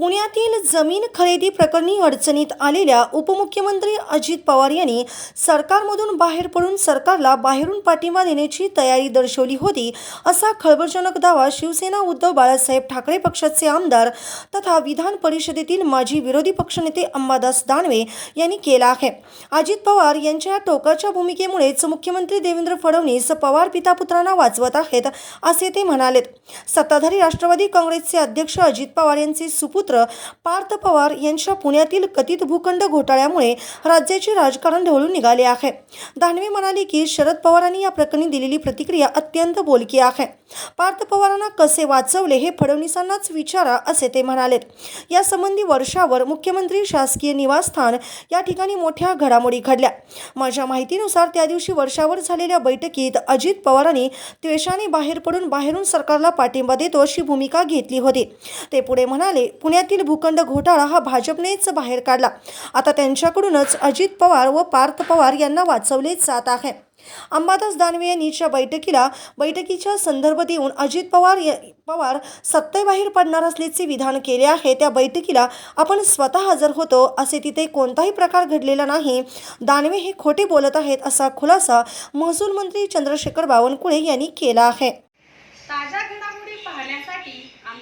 पुण्यातील जमीन खरेदी प्रकरणी अडचणीत आलेल्या उपमुख्यमंत्री अजित पवार यांनी सरकारमधून बाहेर पडून सरकारला बाहेरून पाठिंबा देण्याची तयारी दर्शवली होती असा खळबळजनक दावा शिवसेना उद्धव बाळासाहेब ठाकरे पक्षाचे आमदार तथा विधान परिषदेतील माजी विरोधी पक्षनेते अंबादास दानवे यांनी केला आहे. अजित पवार यांच्या टोकाच्या भूमिकेमुळेच मुख्यमंत्री देवेंद्र फडणवीस पवार पिता पुत्रांना वाचवत आहेत असे ते म्हणालेत. सत्ताधारी राष्ट्रवादी काँग्रेसचे अध्यक्ष अजित पवार यांचे सुपुत्र पार्थ पवार यांच्या पुण्यातील कथित भूखंड घोटाळ्यामुळे राज्याचे राजकारण ढवळून निघाले आहे. दानवे म्हणाले की शरद पवारांनी या प्रकरणी दिलेली प्रतिक्रिया अत्यंत बोलकी आहे. पार्थ पवारांना कसे वाचवले हे फडणवीसांनाच विचारा असे ते म्हणालेत. यासंबंधी वर्षावर मुख्यमंत्री शासकीय निवासस्थान या ठिकाणी मोठ्या घडामोडी घडल्या. माझ्या माहितीनुसार त्या दिवशी वर्षावर झालेल्या बैठकीत अजित पवारांनी त्वेषाने बाहेर पडून बाहेरून सरकारला पाठिंबा देतो अशी भूमिका घेतली होती. ते पुढे म्हणाले पुण्यातील भूखंड घोटाळा हा भाजपनेच बाहेर काढला. आता त्यांच्याकडूनच अजित पवार व पार्थ पवार यांना वाचवले जात आहे. अंबादास दानवे यांनीच्या बैठकीला बैठकीच्या संदर्भ देऊन अजित पवार पवार सत्तेबाहेर पडणार असल्याचे विधान केले आहे. त्या बैठकीला आपण स्वतः हजर होतो असे तिथे कोणताही प्रकार घडलेला नाही. दानवे हे खोटे बोलत आहेत असा खुलासा महसूल मंत्री चंद्रशेखर बावनकुळे यांनी केला आहे. ताज्या